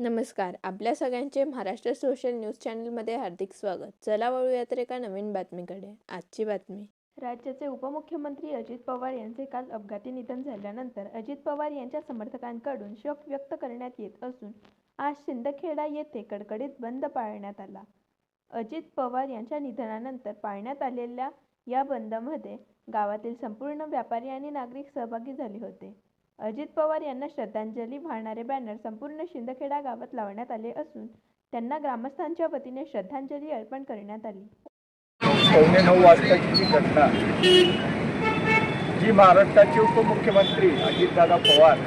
नमस्कार. आपल्या सगळ्यांचे महाराष्ट्र सोशल न्यूज चॅनलमध्ये हार्दिक स्वागत. चला वळूया तर एका नवीन बातमीकडे. आजची बातमी. राज्याचे उपमुख्यमंत्री अजित पवार यांचे काल अपघाती निधन झाल्यानंतर अजित पवार यांच्या समर्थकांकडून शोक व्यक्त करण्यात येत असून आज शिंदखेडा येथे कडकडीत बंद पाळण्यात आला. अजित पवार यांच्या निधनानंतर पाळण्यात आलेल्या या बंदमध्ये गावातील संपूर्ण व्यापारी आणि नागरिक सहभागी झाले होते. अजित पवार यांना श्रद्धांजली वाहणारे बॅनर संपूर्ण शिंदखेडा गावात लावण्यात आले असून त्यांना ग्रामस्थांच्या वतीने श्रद्धांजली अर्पण करण्यात आली. पावणे नऊ वाजताची जी घटना. जी महाराष्ट्राचे उपमुख्यमंत्री अजितदादा पवार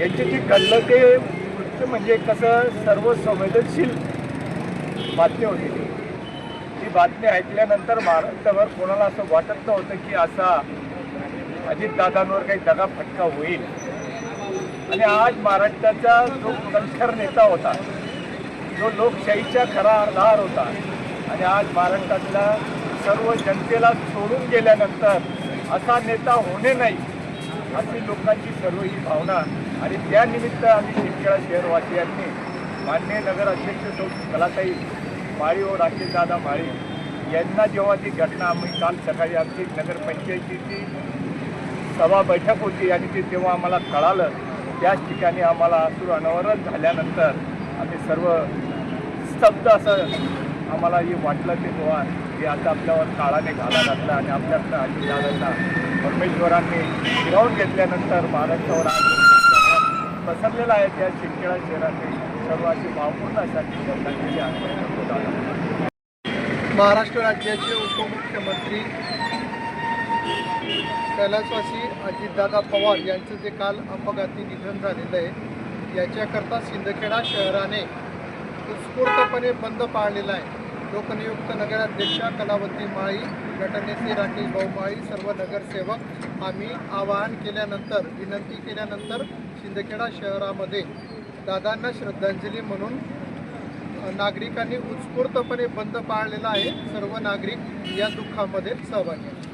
यांची जी घडलं ते वृत्त म्हणजे कसं सर्व संवेदनशील बातमी होती ती. ती बातमी ऐकल्यानंतर महाराष्ट्रावर कोणाला असं वाटत नव्हतं की असा अजितदादांवर काही दगा फटका होईल. आणि आज महाराष्ट्राचा जो कणखर नेता होता जो लोकशाहीचा खरा आधार होता आणि आज महाराष्ट्रातल्या सर्व जनतेला सोडून गेल्यानंतर असा नेता होणे नाही अशी लोकांची सर्व ही भावना. आणि त्यानिमित्त आम्ही शिंदखेडा शहरवासियांनी मान्य नगराध्यक्ष सौ कलाताई माळी व राकेशदादा माळी यांना जेव्हा ती घटना आम्ही काल सकाळी आमची नगरपंचायतीची सभा बैठक होती आणि ते तेव्हा आम्हाला कळालं त्याच ठिकाणी आम्हाला असूर अनावरण झाल्यानंतर आम्ही सर्व स्तब्ध असं आम्हाला हे वाटलं ते तेव्हा की आता आपल्यावर काळाने घाला घातला आणि आपल्यातला आजी दादांना परमेश्वरांनी फिरावून घेतल्यानंतर महाराष्ट्रावर आज पसरलेला आहे त्या शिंदखेडा शहरातील सर्व अशी भावपूर्ण अशा श्रद्धांजली महाराष्ट्र राज्याचे उपमुख्यमंत्री कैलासवासी अजितदादा पवार यांचं जे काल अपघाती निधन झालेलं आहे याच्याकरता सिंदखेडा शहराने उत्स्फूर्तपणे बंद पाळलेला आहे लोकनियुक्त नगराध्यक्षा कलावती माळी गटनेते राकेश भाऊ माळी सर्व नगरसेवक आम्ही आवाहन केल्यानंतर विनंती केल्यानंतर सिंदखेडा शहरामध्ये दादांना श्रद्धांजली म्हणून नागरिकांनी उत्स्फूर्तपणे बंद पाळलेला आहे सर्व नागरिक या दुःखामध्ये सहभागी आहेत.